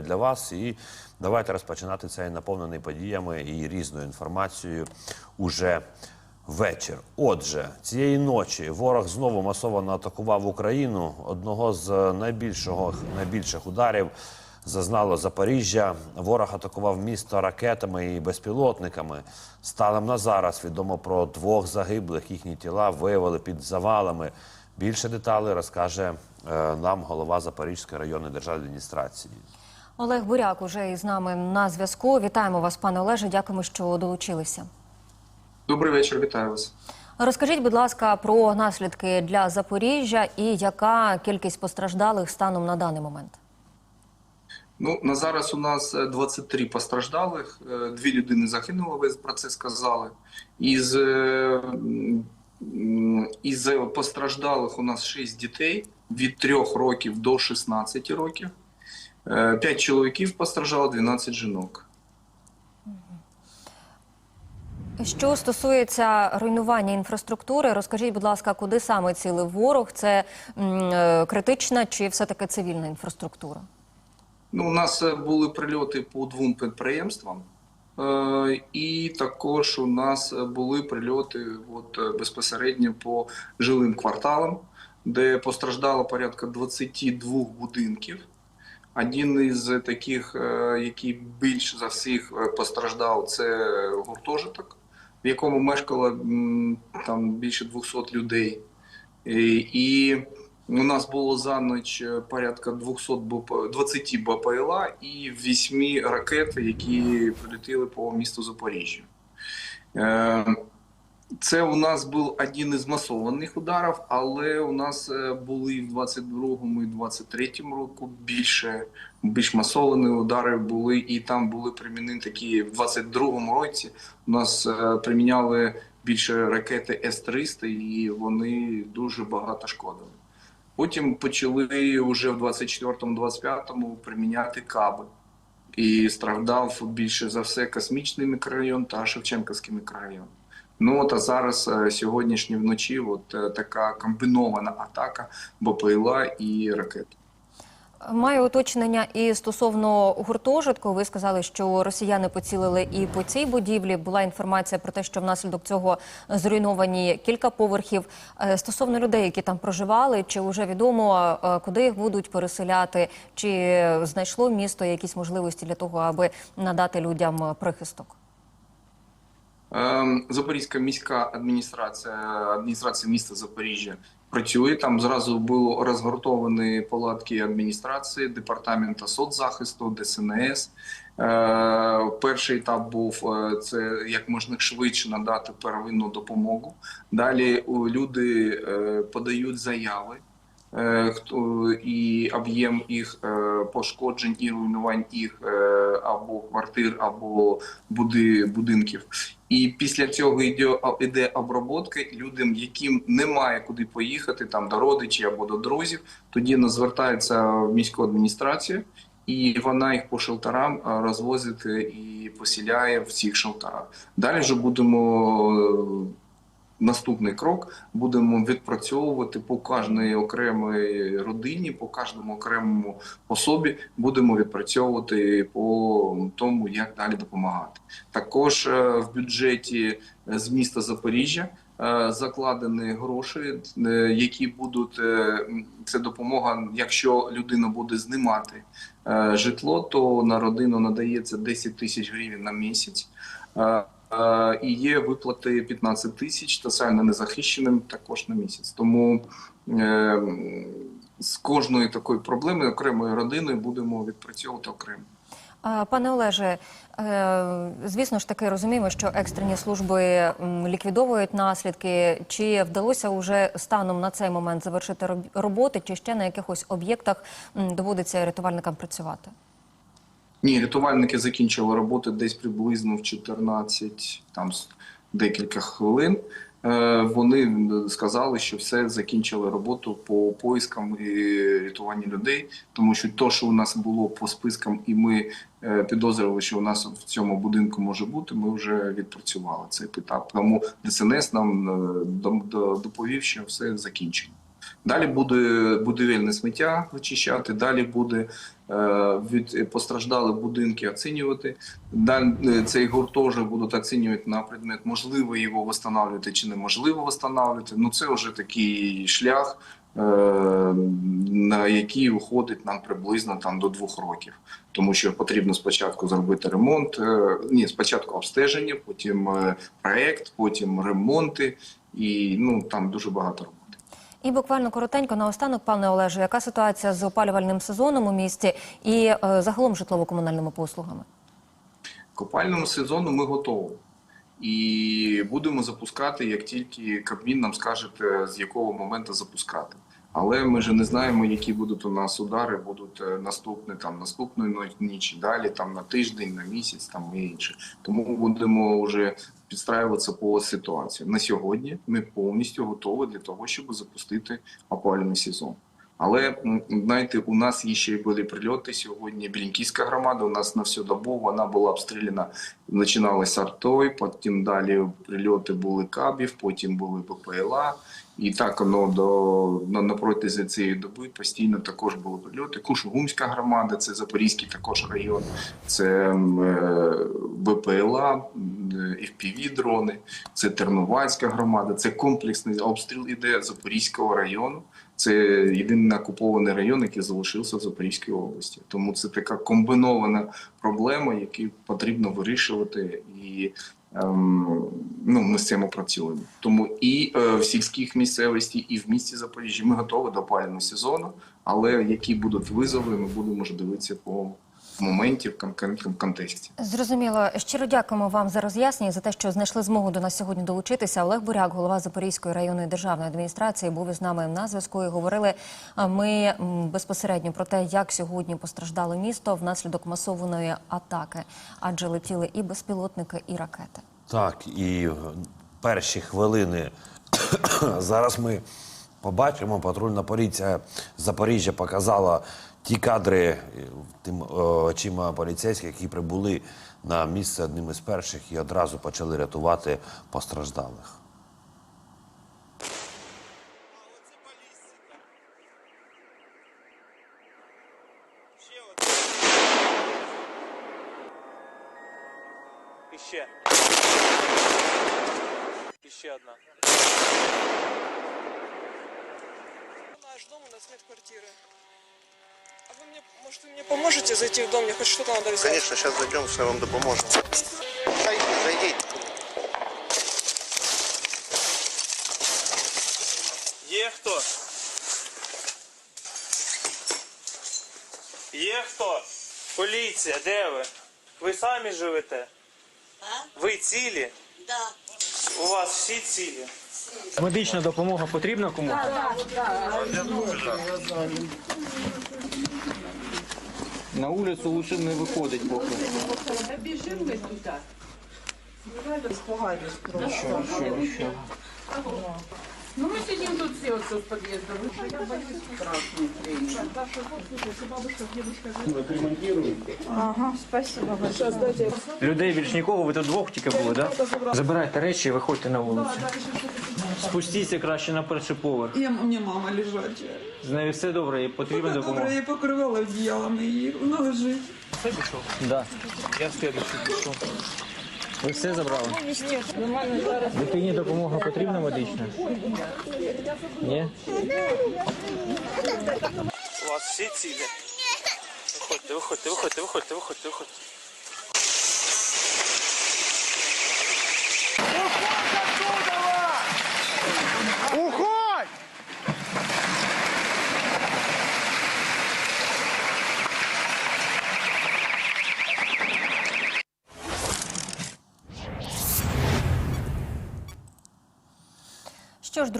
для вас. І давайте розпочинати цей наповнений подіями і різною інформацією уже вечір. Отже, цієї ночі ворог знову масово атакував Україну. Одного з найбільшого найбільших ударів зазнало Запоріжжя. Ворог атакував місто ракетами і безпілотниками. Станом на зараз відомо про двох загиблих. Їхні тіла виявили під завалами. Більше деталей розкаже е, нам голова Запорізької районної державної адміністрації. Олег Буряк уже із нами на зв'язку. Вітаємо вас, пане Олеже. Дякуємо, що долучилися. Добрий вечір, вітаю вас. Розкажіть, будь ласка, про наслідки для Запоріжжя і яка кількість постраждалих станом на даний момент? Ну на зараз у нас е, 23 постраждалих. е, Дві людини загинули. Ви про це сказали. Із, е, із постраждалих у нас 6 дітей від 3 років до 16 років. 5 чоловіків постраждало, 12 жінок. Що стосується руйнування інфраструктури, розкажіть, будь ласка, куди саме цілив ворог? Це м, е, критична чи все-таки цивільна інфраструктура? Ну, у нас е, були прильоти по двом підприємствам, е, і також у нас е, були прильоти от, е, безпосередньо по жилим кварталам, де постраждало порядка 22 будинків. Один із таких, е, який більш за всіх е, постраждав, це гуртожиток, в якому мешкало там більше 200 людей. І, у нас було за ніч е, порядка 200 БП, 20 БПЛА і 8 ракет, які прилетіли по місту Запоріжжя. Це у нас був один із масованих ударів, але у нас е, були в 22-му і 23-му року більше більш масовані удари були, і там були примінені такі в 22-му році. У нас е, приміняли більше ракети С-300, і вони дуже багато шкодили. Потім почали вже в 24-25 приміняти каби. І страждав більше за все космічний мікрорайон та Шевченківський мікрорайон. Ну от а зараз е, сьогоднішні вночі, от е, така комбінована атака БПЛА і ракет. Маю уточнення і стосовно гуртожитку. Ви сказали, що росіяни поцілили і по цій будівлі. Була інформація про те, що внаслідок цього зруйновані кілька поверхів. Е, Стосовно людей, які там проживали, чи вже відомо, куди їх будуть переселяти, чи знайшло місто якісь можливості для того, аби надати людям прихисток? Ем, Запорізька міська адміністрація, адміністрація міста Запоріжжя працює. Там зразу було розгортовані палатки адміністрації, департаменту соцзахисту, ДСНС. Е, Перший етап був е, це як можна швидше надати первинну допомогу. Далі люди е, подають заяви. Е, хто і об'єм їх е, пошкоджень і руйнувань їх е, або квартир, або буди, будинків. І після цього йде, йде обробка людям, яким немає куди поїхати, там до родичів або до друзів. Тоді не звертаються в міську адміністрацію, і вона їх по шелтерам розвозить і посіляє в цих шелтерах. Далі вже будемо. Наступний крок будемо відпрацьовувати по кожній окремій родині, по кожному окремому особі. Будемо відпрацьовувати по тому, як далі допомагати. Також е, в бюджеті е, з міста Запоріжжя е, закладені гроші, які будуть це допомога. Якщо людина буде знімати житло, то на родину надається 10 тисяч гривень на місяць. Е, І є виплати 15 тисяч соціально незахищеним також на місяць. Тому е, з кожної такої проблеми окремою родиною будемо відпрацьовувати окремо. Пане Олеже, е, звісно ж таки розуміємо, що екстрені служби ліквідовують наслідки. Чи вдалося уже станом на цей момент завершити роб- роботи, чи ще на якихось об'єктах доводиться рятувальникам працювати? Ні, рятувальники закінчили роботу десь приблизно в 14, там декілька хвилин. Е, Вони сказали, що все закінчили роботу по поискам і рятуванню людей, тому що то, що у нас було по спискам, і ми е, підозрювали, що у нас в цьому будинку може бути, ми вже відпрацювали цей етап. Тому ДСНС нам е, до- доповів, що все закінчено. Далі буде будівельне сміття вичищати, далі буде від постраждали будинки оцінювати. Е, цей гуртожиток будуть оцінювати на предмет, можливо його встановлювати чи неможливо встановлювати. Ну це вже такий шлях, е, на який уходить нам приблизно там до двох років, тому що потрібно спочатку зробити ремонт. е, Ні, спочатку обстеження, потім е, проект, потім ремонти, і ну там дуже багато роботи. І буквально коротенько наостанок, пане Олеже, яка ситуація з опалювальним сезоном у місті і е, загалом житлово-комунальними послугами? К опальному сезону ми готові. І будемо запускати, як тільки Кабмін нам скаже, з якого моменту запускати. Але ми ж не знаємо, які будуть у нас удари, будуть е, наступні там наступної но- ніч, далі там на тиждень, на місяць, там і інше. Тому будемо вже підстраюватися по ситуації. На сьогодні ми повністю готові для того, щоб запустити опалювальний сезон. Але знаєте, у нас ще й були прильоти сьогодні. Білінківська громада у нас на всю добу вона була обстріляна. Починалася артой, потім далі прильоти були кабів, потім були ППЛА. І так воно до на, на протязі цієї доби постійно також були прильоти. Кушугумська громада, це Запорізький також район, це е, БПЛА, fpv дрони, це Тернувальська громада, це комплексний обстріл іде Запорізького району. Це єдиний окупований район, який залишився в Запорізькій області. Тому це така комбінована проблема, яку потрібно вирішувати, і ну, ми з цим працюємо. Тому і е, в сільських місцевості, і в місті Запоріжжя ми готові до опалювального сезону, але які будуть визови, ми будемо ж дивитися по моменті в контексті. Зрозуміло. Щиро дякуємо вам за роз'яснення за те, що знайшли змогу до нас сьогодні долучитися. Олег Буряк, голова Запорізької районної державної адміністрації, був із нами на зв'язку. І говорили а, ми безпосередньо про те, як сьогодні постраждало місто внаслідок масованої атаки, адже летіли і безпілотники, і ракети. Так, і перші хвилини зараз ми побачимо. Патрульна поліція Запоріжжя показала ті кадри е, тим е, очима поліцейських, які прибули на місце одним із перших і одразу почали рятувати постраждалих. Ще одна. нас нет квартиры. А вы мне, может, вы мне поможете зайти в дом? Мне хоть что-то надо взять. Конечно, сейчас зайдем, все вам допоможем. Зайдите, зайдите. Є хто? Є хто? Поліція, де ви? Ви самі живете? А? Ви цілі? Да. У вас всі цілі? Медична допомога потрібна кому? На вулицю лучше не виходить поки. Що, що, що? Ну, мы сидим тут все вот с подъезда. Я боюсь страшно. Людей більш нікого, ви тут двох тільки були, так? Да? Забирайте речі і виходьте на вулицю. Спустіться краще на перший поверх. Я, у мама лежачая. З нею все добре, їй потрібна Добре, допомога. я покривала одіялами її, вона лежить. Все пішов? Да. Я в пішов. Ви все забрали? Дитині допомога потрібна медична? Ні? У вас всі цілі? Виходьте, виходьте, виходьте, виходьте, виходьте, виходьте.